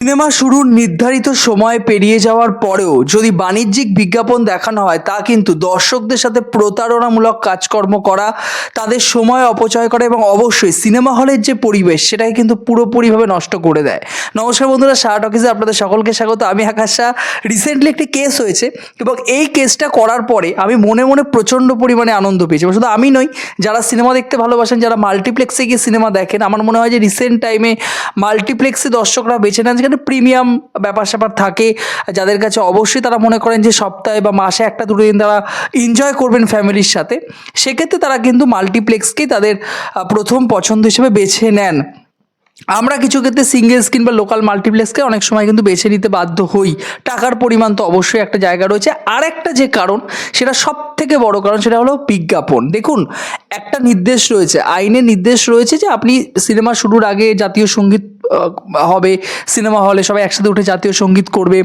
Cinema শুরুর নির্ধারিত সময় পেরিয়ে যাওয়ার পরেও যদি বাণিজ্যিক বিজ্ঞাপন দেখানো হয়, তা কিন্তু দর্শকদের সাথে প্রতারণামূলক কাজকর্ম করা, তাদের সময় অপচয় করা এবং অবশ্যই সিনেমা হলের যে পরিবেশ, সেটাকে কিন্তু পুরোপুরিভাবে নষ্ট করে দেয়। নমস্কার বন্ধুরা শাহ টকিজে আপনাদের সকলকে স্বাগত। আমি আকাশ শাহ। রিসেন্টলি একটি কেস হয়েছে এবং এই কেসটা করার পরে আমি মনে মনে প্রচণ্ড পরিমাণে আনন্দ পেয়েছি। শুধু আমি নই, যারা সিনেমা দেখতে ভালোবাসেন, যারা মাল্টিপ্লেক্সে গিয়ে সিনেমা দেখেন, আমার মনে হয় যে রিসেন্ট টাইমে মাল্টিপ্লেক্সে দর্শকরা বেছে নেন যেখানে প্রিমিয়াম ব্যাপার স্যাপার থাকে, যাদের কাছে অবশ্যই তারা মনে করেন যে সপ্তাহে বা মাসে একটা দুটো দিন তারা এনজয় করবেন ফ্যামিলির সাথে। সেক্ষেত্রে তারা কিন্তু মাল্টিপ্লেক্সকেই তাদের প্রথম পছন্দ হিসেবে বেছে নেন। আমরা কিছু ক্ষেত্রে সিঙ্গেল স্ক্রিন বা লোকাল মাল্টিপ্লেক্সকে অনেক সময় কিন্তু বেছে নিতে বাধ্য হই। টাকার পরিমাণ তো অবশ্যই একটা জায়গা রয়েছে। আর একটা যে কারণ, সেটা সব থেকে বড় কারণ, সেটা হলো বিজ্ঞাপন। দেখুন, একটা নির্দেশ রয়েছে, আইনের নির্দেশ রয়েছে যে আপনি সিনেমা শুরুর আগে জাতীয় সংগীত হবে, সিনেমা হলে সবাই একসাথে উঠে জাতীয় সংগীত করবে।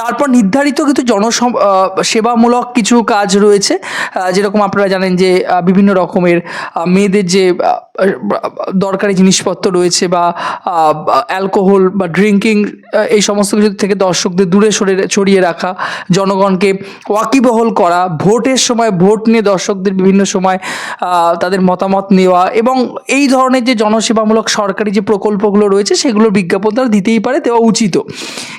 তারপর নির্ধারিত কিছু জনসম সেবামূলক কিছু কাজ রয়েছে যেরকম আপনারা জানেন যে বিভিন্ন রকমের মেয়েদের যে দরকারি জিনিসপত্র রয়েছে বা অ্যালকোহল বা ড্রিঙ্কিং এই সমস্ত কিছু থেকে দর্শকদের দূরে সরে, ছড়িয়ে রাখা, জনগণকে ওয়াকিবহল করা, ভোটের সময় ভোট নিয়ে দর্শকদের বিভিন্ন সময় তাদের মতামত নেওয়া এবং এই ধরনের যে জনসেবামূলক সরকারি যে প্রকল্পগুলো রয়েছে সেগুলোর বিজ্ঞাপন তারা দিতেই পারে, দেওয়া উচিত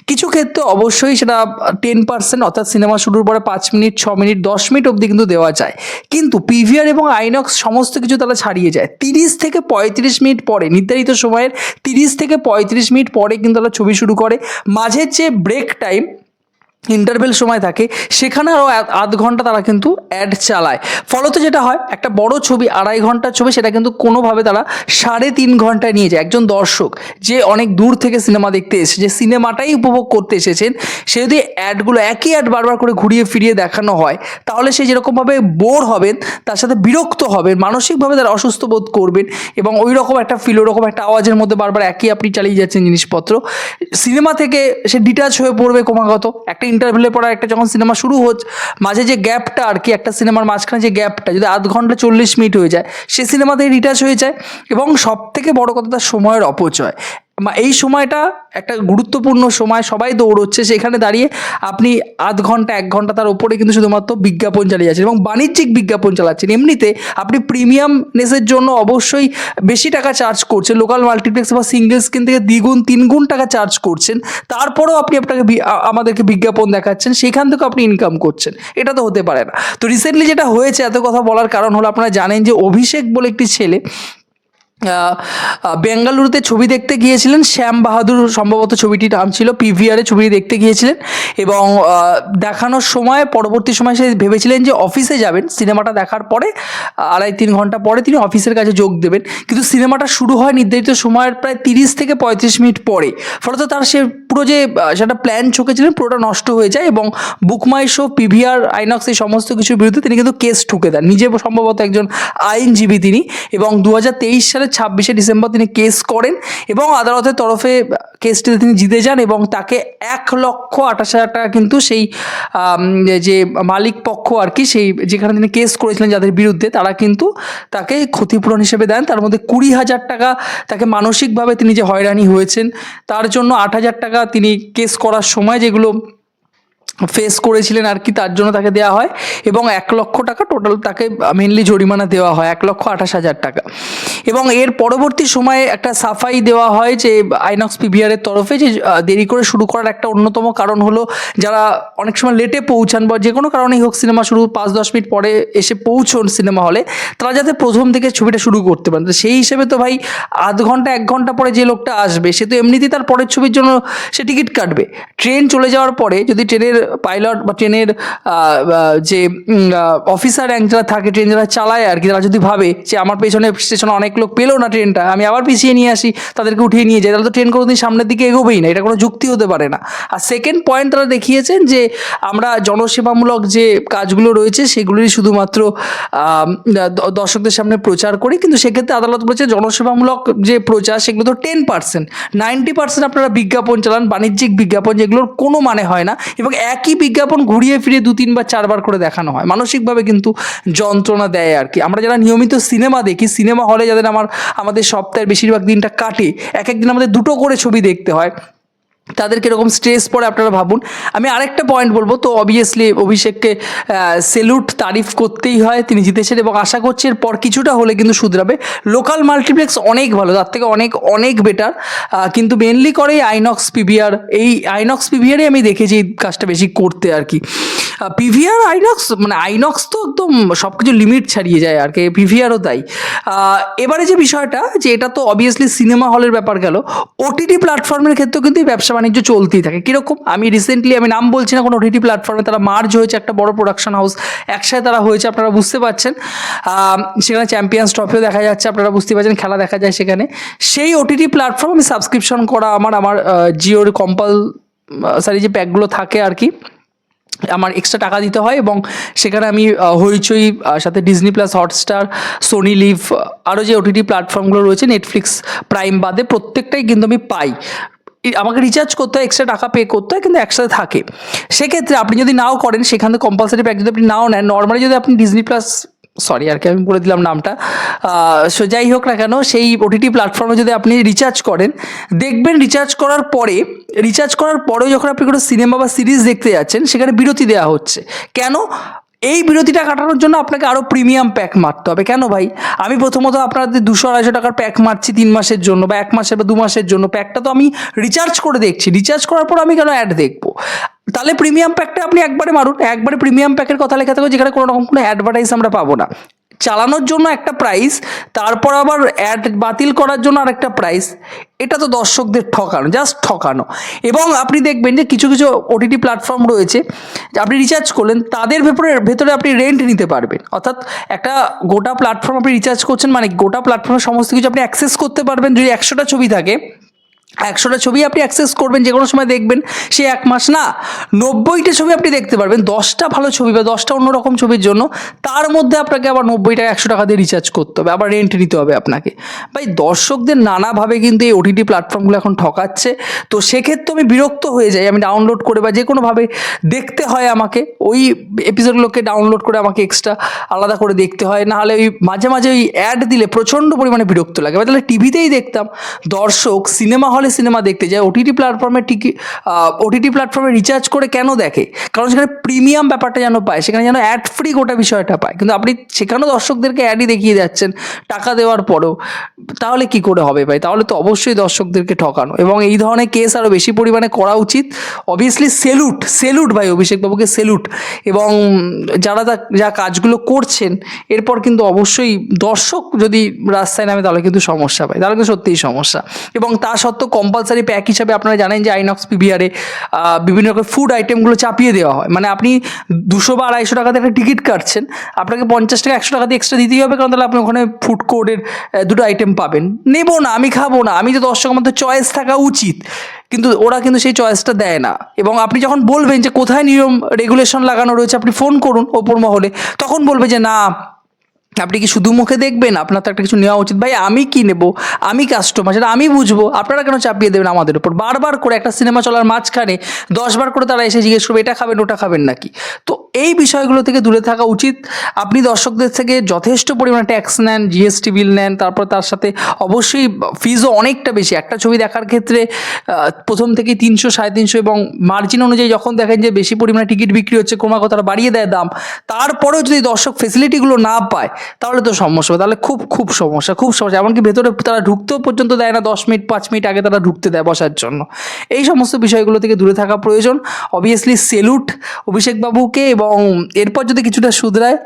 কিছু ক্ষেত্রে অবশ্যই সেটা টেন পার্সেন্ট অর্থাৎ সিনেমা শুরুর পরে পাঁচ মিনিট, ছ মিনিট, দশ মিনিট অবধি কিন্তু দেওয়া যায়। কিন্তু পিভিআর এবং আইনক্স সমস্ত কিছু তারা ছাড়িয়ে যায়। তিরিশ থেকে পঁয়ত্রিশ মিনিট পরে, নির্ধারিত সময়ের তিরিশ থেকে পঁয়ত্রিশ মিনিট পরে কিন্তু তারা ছবি শুরু করে। মাঝের যে ব্রেক টাইম ইন্টারভেল সময় থাকে, সেখানে আরও আধ ঘণ্টা তারা কিন্তু অ্যাড চালায়। ফলত যেটা হয়, একটা বড় ছবি, আড়াই ঘণ্টার ছবি, সেটা কিন্তু কোনোভাবে তারা সাড়ে তিন ঘন্টায় নিয়ে যায়। একজন দর্শক যে অনেক দূর থেকে সিনেমা দেখতে এসেছে, যে সিনেমাটাই উপভোগ করতে এসেছেন, সে যদি অ্যাডগুলো একই অ্যাড বারবার করে ঘুরিয়ে ফিরিয়ে দেখানো হয়, তাহলে সে যেরকমভাবে বোর হবেন, তার সাথে বিরক্ত হবেন, মানসিকভাবে তারা অসুস্থ বোধ করবেন এবং ওই রকম একটা ফিল ওরকম একটা আওয়াজের মধ্যে বারবার একই আপনি চালিয়ে যাচ্ছেন জিনিসপত্র। সিনেমা থেকে সে ডিটাচ হয়ে পড়বে ক্রমাগত, একটা ইন্টারভেলের পর একটা যখন সিনেমা শুরু হচ্ছে মাঝে যে গ্যাপটা আর কি, একটা সিনেমার মাঝখানে যে গ্যাপটা যদি আধ ঘণ্টা চল্লিশ মিনিট হয়ে যায়, সে সিনেমাতে রিটাচ হয়ে যায় এবং সব থেকে বড় কথা তার সময়ের অপচয়। এই সময়টা একটা গুরুত্বপূর্ণ সময়, সবাই দৌড়চ্ছে, সেখানে দাঁড়িয়ে আপনি আধ ঘণ্টা, এক ঘণ্টা তার উপরে কিন্তু শুধুমাত্র বিজ্ঞাপন চালিয়ে যাচ্ছেন এবং বাণিজ্যিক বিজ্ঞাপন চালাচ্ছেন। এমনিতে আপনি প্রিমিয়ামনেসের জন্য অবশ্যই বেশি টাকা চার্জ করছেন, লোকাল মাল্টিপ্লেক্স বা সিঙ্গেল স্ক্রিন থেকে দ্বিগুণ, তিনগুণ টাকা চার্জ করছেন, তারপরেও আপনি আপনাকে আমাদেরকে বিজ্ঞাপন দেখাচ্ছেন, সেখান থেকেও আপনি ইনকাম করছেন। এটা তো হতে পারে না। তো রিসেন্টলি যেটা হয়েছে, এত কথা বলার কারণ হলো, আপনারা জানেন যে অভিষেক বলে একটি ছেলে বেঙ্গালুরুতে ছবি দেখতে গিয়েছিলেন শ্যাম বাহাদুর, সম্ভবত ছবিটির নাম ছিল পিভিআরে ছবি দেখতে গিয়েছিলেন। এবং দেখানোর সময়, পরবর্তী সময় সে ভেবেছিলেন যে অফিসে যাবেন। সিনেমাটা দেখার পরে আড়াই তিন ঘণ্টা পরে তিনি অফিসের কাছে যোগ দেবেন। কিন্তু সিনেমাটা শুরু হয় নির্ধারিত সময়ের প্রায় তিরিশ থেকে পঁয়ত্রিশ মিনিট পরে। ফলত তার সে পুরো যে সেটা প্ল্যান চোখেছিলেন পুরোটা নষ্ট হয়ে যায় এবং বুকমাই শো পিভিআর আইনক্স এই সমস্ত কিছুর বিরুদ্ধে তিনি কিন্তু কেস ঠুকে দেন। নিজে সম্ভবত একজন আইনজীবী তিনি এবং দু হাজার তেইশ সালের ছাব্বিশে ডিসেম্বর তিনি কেস করেন এবং আদালতের তরফে কেসটিতে তিনি জিতে যান এবং তাকে এক লক্ষ আঠাশ হাজার টাকা কিন্তু সেই যে মালিক পক্ষ আর কি, সেই যেখানে তিনি কেস করেছিলেন যাদের বিরুদ্ধে, তারা কিন্তু তাকে ক্ষতিপূরণ হিসেবে দেন। তার মধ্যে কুড়ি হাজার টাকা তাকে মানসিকভাবে তিনি যে হয়রানি হয়েছেন, তার জন্য আট হাজার টাকা তিনি কেস করার সময় যেগুলো ফেস করেছিলেন আর কি, তার জন্য তাকে দেওয়া হয় এবং এক লক্ষ টাকা টোটাল তাকে মেনলি জরিমানা দেওয়া হয়, এক লক্ষ আঠাশ হাজার টাকা। এবং এর পরবর্তী সময়ে একটা সাফাই দেওয়া হয় যে আইনক্স পিভিআরের তরফে যে দেরি করে শুরু করার একটা অন্যতম কারণ হলো যারা অনেক সময় লেটে পৌঁছান বা যে কোনো কারণেই হোক সিনেমা শুরু, পাঁচ দশ মিনিট পরে এসে পৌঁছন সিনেমা হলে তারা যাতে প্রথম থেকে ছবিটা শুরু করতে পারেন। তো সেই হিসেবে তো ভাই আধ ঘণ্টা, এক ঘণ্টা পরে যে লোকটা আসবে, সে তো এমনিতেই তার পরের ছবির জন্য সে টিকিট কাটবে। ট্রেন চলে যাওয়ার পরে যদি ট্রেনের পাইলট বা ট্রেনের যে অফিসার র্যাঙ্ক যারা থাকে ট্রেন যারা চালায় আর কি, তারা যদি ভাবে যে আমার পেছনে স্টেশনে অনেক লোক পেল না ট্রেনটা আমি আবার পিছিয়ে নিয়ে আসি, তাদেরকে উঠিয়ে নিয়ে যাই, তাহলে তো ট্রেন কোনোদিন সামনের দিকে এগোবেই না, এটা কোনো যুক্তি হতে পারে না। আর সেকেন্ড পয়েন্ট তারা দেখিয়েছেন যে, আমরা জনসেবামূলক যে কাজগুলো রয়েছে, সেগুলোই শুধুমাত্র দর্শকদের সামনে প্রচার করি, কিন্তু সেক্ষেত্রে আদালত বলেছে জনসেবামূলক যে প্রচার, সেগুলো তো টেন পার্সেন্ট নাইনটি পার্সেন্ট আপনারা বিজ্ঞাপন চালান, বাণিজ্যিক বিজ্ঞাপন, যেগুলোর কোনো মানে হয় না, এবং একই বিজ্ঞাপন ঘুরিয়ে ফিরিয়ে দু, তিনবার, চারবার করে দেখানো হয়। মানসিকভাবে কিন্তু যন্ত্রণা দেয় আর কি। আমরা যারা নিয়মিত সিনেমা দেখি, সিনেমা হলে যাদের আমার, আমাদের সপ্তাহের বেশিরভাগ দিনটা কাটে। এক একদিন আমাদের দুটো করে ছবি দেখতে হয়। তাদের কীরকম স্ট্রেস পড়ে আপনারা ভাবুন। আমি আরেকটা পয়েন্ট বলব, তো অবভিয়াসলি অভিষেককে সেলুট তারিফ করতেই হয়, তিনি জিতেছেন এবং আশা করছি এরপর কিছুটা হলে কিন্তু শুধরাবে। লোকাল মাল্টিপ্লেক্স অনেক ভালো, তার থেকে অনেক অনেক বেটার কিন্তু মেনলি করে আইনক্স পিভিআর এই আইনক্স পিভিআরই আমি দেখেছি এই কাজটা বেশি করতে আর কি। পিভিআর আইনক্স মানে আইনক্স তো একদম সব কিছু লিমিট ছাড়িয়ে যায় আর কি পিভিআরও তাই। এবারে যে বিষয়টা, যে এটা তো অবভিয়াসলি সিনেমা হলের ব্যাপার গেল ওটিটি প্ল্যাটফর্মের ক্ষেত্রেও কিন্তু ব্যবসা বাণিজ্য চলতেই থাকে। কীরকম? আমি রিসেন্টলি আমি নাম বলছি না, কোনো ওটিটি প্ল্যাটফর্মে তারা মার্জ হয়েছে, একটা বড় প্রোডাকশন হাউস একসাথে তারা হয়েছে, আপনারা বুঝতে পারছেন। সেখানে চ্যাম্পিয়ন্স ট্রফিও দেখা যাচ্ছে, আপনারা বুঝতে পারছেন, খেলা দেখা যায় সেখানে। সেই ওটিটি প্ল্যাটফর্ম আমি সাবস্ক্রিপশন করা আমার আমার জিওর কম্পাল সারি যে প্যাকগুলো থাকে আর কি আমার এক্সট্রা টাকা দিতে হয় এবং সেখানে আমি হইচই সাথে Disney plus Hotstar Sony LIV আরও যে ওটিটি প্ল্যাটফর্মগুলো রয়েছে নেটফ্লিক্স প্রাইম বাদে প্রত্যেকটাই কিন্তু আমি পাই। আমাকে রিচার্জ করতে হয় এক্সট্রা টাকা পে করতে হয়, কিন্তু একসাথে থাকে। সেক্ষেত্রে আপনি যদি নাও করেন, সেখান কম্পালসারি প্যাক যদি আপনি নাও নেন নর্মালি যদি আপনি ডিজনি প্লাস সরি আর কি আমি বলে দিলাম নামটা। সো যাই হোক না কেন, সেই ওটিটি প্ল্যাটফর্মে যদি আপনি রিচার্জ করেন, দেখবেন রিচার্জ করার পরে রিচার্জ করার পরেও যখন আপনি কোনো সিনেমা বা সিরিজ দেখতে যাচ্ছেন, সেখানে বিরতি দেওয়া হচ্ছে। কেন? এই বিরতিটা কাটানোর জন্য আপনাকে আরও প্রিমিয়াম প্যাক মারতে হবে। কেন ভাই? আমি প্রথমত আপনাদের দুশো আড়াইশো টাকার প্যাক মারছি তিন মাসের জন্য বা এক মাসের বা দু মাসের জন্য। প্যাকটা তো আমি রিচার্জ করে দেখছি। রিচার্জ করার পর আমি কেন অ্যাড দেখব? তাহলে প্রিমিয়াম প্যাকটা আপনি একবারে মারুন, একবারে প্রিমিয়াম প্যাকের কথা লেখা থাকবে যেখানে কোনো রকম কোনো অ্যাডভার্টাইজ আমরা পাবো না। চালানোর জন্য একটা প্রাইস তারপর আবার অ্যাড বাতিল করার জন্য আরেকটা প্রাইস এটা তো দর্শকদের ঠকানো জাস্ট ঠকানো। এবং আপনি দেখবেন যে কিছু কিছু ওটিটি প্ল্যাটফর্ম রয়েছে আপনি রিচার্জ করলেন, তাদের ভেতরে ভেতরে আপনি রেন্ট নিতে পারবেন। অর্থাৎ একটা গোটা প্ল্যাটফর্ম আপনি রিচার্জ করছেন মানে গোটা প্ল্যাটফর্মের সমস্ত কিছু আপনি অ্যাক্সেস করতে পারবেন। যদি একশোটা ছবি থাকে একশোটা ছবি আপনি অ্যাক্সেস করবেন যে কোনো সময় দেখবেন, সে এক মাস না, নব্বইটা ছবি আপনি দেখতে পারবেন, দশটা ভালো ছবি বা দশটা অন্যরকম ছবির জন্য, তার মধ্যে আপনাকে আবার নব্বই টাকা একশো টাকা দিয়ে রিচার্জ করতে হবে, আবার রেন্ট নিতে হবে আপনাকে। ভাই, দর্শকদের নানাভাবে কিন্তু এই ওটিটি প্ল্যাটফর্মগুলো এখন ঠকাচ্ছে, তো সেক্ষেত্রে আমি বিরক্ত হয়ে যাই, আমি ডাউনলোড করে বা যে কোনোভাবে দেখতে হয় আমাকে, ওই এপিসোডগুলোকে ডাউনলোড করে আমাকে এক্সট্রা আলাদা করে দেখতে হয়, না হলে ওই মাঝে মাঝে ওই অ্যাড দিলে প্রচণ্ড পরিমাণে বিরক্ত লাগে। তাহলে টিভিতেই দেখতাম, দর্শক সিনেমা হলে সিনেমা দেখতে যায় ওটিটি প্ল্যাটফর্মে টিকিট ওটিটি প্ল্যাটফর্মে রিচার্জ করে কেন দেখে? কারণ সেখানে প্রিমিয়াম ব্যাপারটা যেন পায়, সেখানে যেন অ্যাড ফ্রি গোটা বিষয়টা পায়। কিন্তু আপনি সেখানেও দর্শকদেরকে অ্যাডই দেখিয়ে যাচ্ছেন, টাকা দেওয়ার পরেও, তাহলে কি করে হবে ভাই? তাহলে তো অবশ্যই দর্শকদেরকে ঠকানো। এবং এই ধরনের কেস আরও বেশি পরিমাণে করা উচিত। অবভিয়াসলি সেলুট সেলুট ভাই অভিষেকবাবুকে সেলুট এবং যারা তা- যা কাজগুলো করছেন, এরপর কিন্তু অবশ্যই দর্শক যদি রাস্তায় নামে, তাহলে কিন্তু সমস্যা পায় তাহলে কিন্তু সত্যিই সমস্যা। এবং তা সত্ত্বেও কম্পালসারি প্যাক হিসাবে আপনারা জানেন যে আইনক্স পিভিআরে বিভিন্ন রকম ফুড আইটেমগুলো চাপিয়ে দেওয়া হয়। মানে আপনি দুশো বা আড়াইশো টাকাতে একটা টিকিট কাটছেন, আপনাকে পঞ্চাশ টাকা, একশো টাকা দিয়ে এক্সট্রা দিতেই হবে, কারণ তাহলে আপনি ওখানে ফুড কোর্টের দুটো আইটেম পাবেন। নেব না, আমি খাব না, আমি তো দর্শকের মধ্যে চয়েস থাকা উচিত। কিন্তু ওরা কিন্তু সেই চয়েসটা দেয় না। এবং আপনি যখন বলবেন যে কোথায় নিয়ম রেগুলেশন লাগানো রয়েছে, আপনি ফোন করুন ওপর মহলে, তখন বলবে যে না আপনি কি শুধু মুখে দেখবেন? আপনার তো একটা কিছু নেওয়া উচিত। ভাই, আমি কি নেব? আমি কাস্টমার সেটা আমি বুঝব, আপনারা কেন চাপিয়ে দেবেন আমাদের উপর? বারবার করে একটা সিনেমা চলার মাঝখানে দশবার করে তারা এসে জিজ্ঞেস করবে, এটা খাবেন, ওটা খাবেন নাকি? তো এই বিষয়গুলো থেকে দূরে থাকা উচিত। আপনি দর্শকদের থেকে যথেষ্ট পরিমাণে ট্যাক্স নেন জিএসটি বিল নেন, তারপর তার সাথে অবশ্যই ফিজও অনেকটা বেশি। একটা ছবি দেখার ক্ষেত্রে প্রথম থেকে তিনশো, সাড়ে তিনশো এবং মার্জিন অনুযায়ী যখন দেখেন যে বেশি পরিমাণে টিকিট বিক্রি হচ্ছে, ক্রমাগত তারা বাড়িয়ে দেয় দাম, তারপরেও যদি দর্শক ফেসিলিটিগুলো না পায় তাহলে তো সমস্যা তাহলে খুব খুব সমস্যা খুব সমস্যা। এমনকি ভেতরে তারা ঢুকতেও পর্যন্ত দেয় না, দশ মিনিট, পাঁচ মিনিট আগে তারা ঢুকতে দেয় বসার জন্য। এই সমস্ত বিষয়গুলো থেকে দূরে থাকা প্রয়োজন। অবভিয়াসলি সেলুট অভিষেকবাবুকে এবং এরপর যদি কিছুটা শুধরায়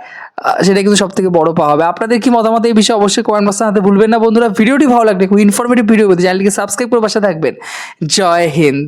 সেটা কিন্তু সব থেকে বড় পাওয়া হবে। আপনাদের কি মতামত এই বিষয়ে অবশ্যই কমেন্ট বক্সে হাতে ভুলবেন না বন্ধুরা। ভিডিওটি ভালো লাগলে, খুব ইনফরমেটিভ ভিডিও পেতে চ্যানেলকে সাবস্ক্রাইব করে পাশে থাকবেন। জয় হিন্দ।